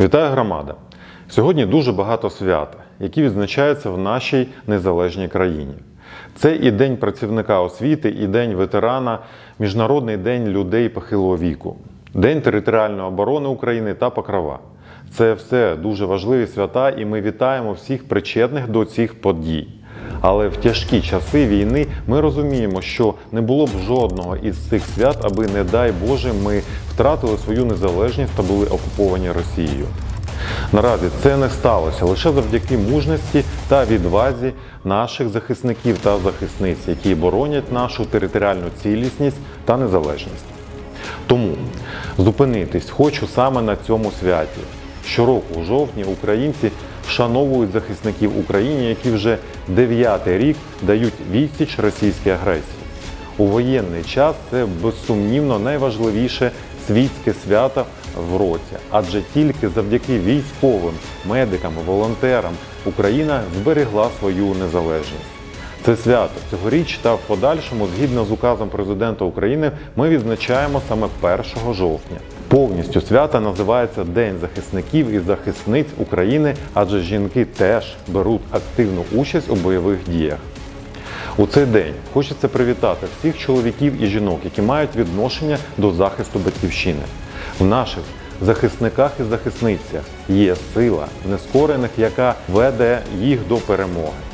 Вітаю громада! Сьогодні дуже багато свят, які відзначаються в нашій незалежній країні. Це і День працівника освіти, і День ветерана, Міжнародний день людей похилого віку, День територіальної оборони України та Покрова. Це все дуже важливі свята, і ми вітаємо всіх причетних до цих подій. Але в тяжкі часи війни ми розуміємо, що не було б жодного із цих свят, аби, не дай Боже, ми втратили свою незалежність та були окуповані Росією. Наразі це не сталося лише завдяки мужності та відвазі наших захисників та захисниць, які боронять нашу територіальну цілісність та незалежність. Тому зупинитись хочу саме на цьому святі. Щороку у жовтні українці вшановують захисників України, які вже дев'ятий рік дають відсіч російській агресії. У воєнний час це безсумнівно найважливіше світське свято в році, адже тільки завдяки військовим, медикам, волонтерам Україна зберегла свою незалежність. Це свято цьогоріч та в подальшому, згідно з указом президента України, ми відзначаємо саме 1 жовтня. Повністю свято називається День захисників і захисниць України, адже жінки теж беруть активну участь у бойових діях. У цей день хочеться привітати всіх чоловіків і жінок, які мають відношення до захисту батьківщини. В наших захисниках і захисницях є сила нескорених, яка веде їх до перемоги.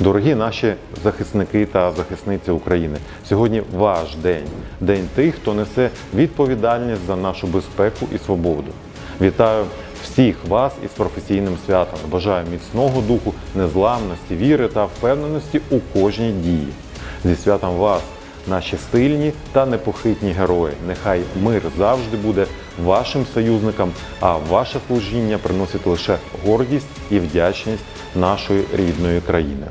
Дорогі наші захисники та захисниці України, сьогодні ваш день, день тих, хто несе відповідальність за нашу безпеку і свободу. Вітаю всіх вас із професійним святом. Бажаю міцного духу, незламності, віри та впевненості у кожній дії. Зі святом вас, наші сильні та непохитні герої. Нехай мир завжди буде вашим союзникам, а ваше служіння приносить лише гордість і вдячність нашої рідної країни.